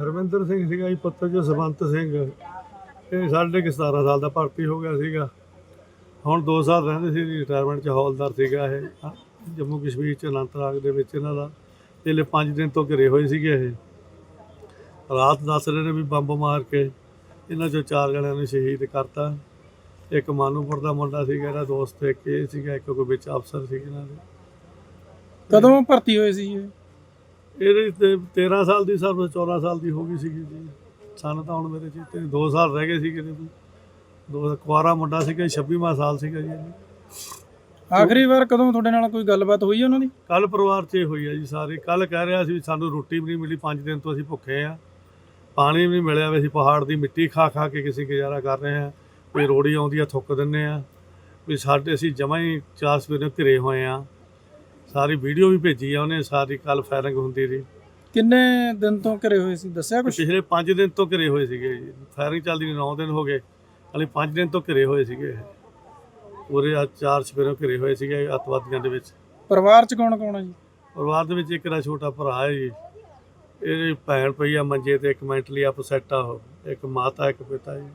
ਹਰਵਿੰਦਰ ਸਿੰਘ ਸੀਗਾ ਜੀ, ਪੁੱਤਰ ਜੋ ਸਵੰਤ ਸਿੰਘ। ਇਹ ਸਾਢੇ ਕੁ 17 ਸਾਲ ਦਾ ਭਰਤੀ ਹੋ ਗਿਆ ਸੀਗਾ। ਹੁਣ 2 ਸਾਲ ਰਹਿੰਦੇ ਸੀ ਰਿਟਾਇਰਮੈਂਟ ਚ ਹੌਲਦਾਰ ਸੀਗਾ ਇਹ। ਜੰਮੂ ਕਸ਼ਮੀਰ ਚ ਅਨੰਤਨਾਗ ਦੇ ਵਿੱਚ ਇਹਨਾਂ ਦਾ। ਇਹਲੇ 5 ਦਿਨ ਤੋਂ ਘਿਰੇ ਹੋਏ ਸੀਗੇ ਇਹ। ਰਾਤ ਦੱਸ ਰਹੇ ਨੇ ਵੀ ਬੰਬ ਮਾਰ ਕੇ ਇਹਨਾਂ ਚੋਂ ਚਾਰ ਜਣਿਆਂ ਨੂੰ ਸ਼ਹੀਦ ਕਰਤਾ। ਇੱਕ ਮਾਨੂਪੁਰ ਦਾ ਮੁੰਡਾ ਸੀਗਾ, ਇਹਦਾ ਦੋਸਤ ਇੱਕ ਇਹ ਸੀਗਾ, ਇੱਕ ਕੋਈ ਵਿੱਚ ਅਫਸਰ ਸੀ ਇਹਨਾਂ ਦੇ। ਕਦੋਂ ਭਰਤੀ ਹੋਏ ਸੀ ਇਹ? ਇਹਦੇ ਤੇ 13 ਸਾਲ ਦੀ ਸਰਵਿਸ 14 ਸਾਲ ਦੀ ਹੋ ਗਈ ਸੀਗੀ ਜੀ। ਸਾਨੂੰ ਤਾਂ ਹੁਣ ਮੇਰੇ ਚੇਤੇ 2 ਸਾਲ ਰਹਿ ਗਏ ਸੀਗੇ ਇਹਦੇ ਦੋ ਕੁਆਰਾ ਮੁੰਡਾ ਸੀਗਾ 26ਵਾਂ ਸਾਲ ਸੀਗਾ ਜੀ ਆਖਰੀ ਵਾਰ ਕਦੋਂ ਤੁਹਾਡੇ ਨਾਲ ਕੋਈ ਗੱਲਬਾਤ ਹੋਈ ਹੈ ਉਹਨਾਂ ਦੀ? ਕੱਲ ਪਰਿਵਾਰ 'ਚ ਇਹ ਹੋਈ ਆ ਜੀ ਸਾਰੇ। ਕੱਲ ਕਹਿ ਰਿਹਾ ਸੀ ਵੀ ਸਾਨੂੰ ਰੋਟੀ ਵੀ ਨਹੀਂ ਮਿਲੀ 5 ਦਿਨ ਤੋਂ ਅਸੀਂ ਭੁੱਖੇ ਆ। ਪਾਣੀ ਵੀ ਨਹੀਂ ਮਿਲਿਆ ਵੀ ਅਸੀਂ ਪਹਾੜ ਦੀ ਮਿੱਟੀ ਖਾ ਖਾ ਕੇ ਕਿਸੇ ਗੁਜ਼ਾਰਾ ਕਰ ਰਹੇ ਆ। ਕੋਈ ਰੋੜੀ ਆਉਂਦੀ ਆ ਥੁੱਕ ਦਿੰਨੇ ਆ। ਵੀ ਸਾਡੇ ਅਸੀਂ ਜਮਾਂ ਹੀ ਚਾਰ ਸਵੇਰੇ ਘਿਰੇ ਹੋਏ ਆ। ਸਾਰੀ ਵੀਡੀਓ ਵੀ ਭੇਜੀ ਆ ਉਹਨੇ ਸਾਰੀ ਕੱਲ ਫਾਇਰਿੰਗ ਹੁੰਦੀ ਰਹੀ। ਕਿੰਨੇ ਦਿਨ ਤੋਂ ਘਰੇ ਹੋਏ ਸੀ? ਦੱਸਿਆ ਕੁਝ ਪਿਛਲੇ 5 ਦਿਨ ਤੋਂ ਘਿਰੇ ਹੋਏ ਸੀਗੇ ਜੀ। ਫਾਇਰਿੰਗ ਚੱਲਦੀ ਨੂੰ 9 ਦਿਨ ਹੋ ਗਏ। ਹਾਲੇ 5 ਦਿਨ ਤੋਂ ਘਿਰੇ ਹੋਏ ਸੀਗੇ ਇਹ। ਪੂਰੇ ਆ ਚਾਰ ਸਵੇਰੋਂ ਘਿਰੇ ਹੋਏ ਸੀਗੇ ਅੱਤਵਾਦੀਆਂ ਦੇ ਵਿੱਚ। ਪਰਿਵਾਰ ਚ ਕੌਣ ਕੌਣ ਹੈ ਜੀ? ਪਰਿਵਾਰ ਦੇ ਵਿੱਚ ਇੱਕ ਦਾ ਛੋਟਾ ਭਰਾ ਹੈ ਜੀ। ਇਹਦੀ ਭੈਣ ਪਈ ਆ ਮੰਜੇ ਤੇ ਇੱਕ ਮੈਂਟਲੀ ਅਪਸੈਟ ਆ ਉਹ। ਇੱਕ ਮਾਤਾ ਇੱਕ ਪਿਤਾ ਜੀ।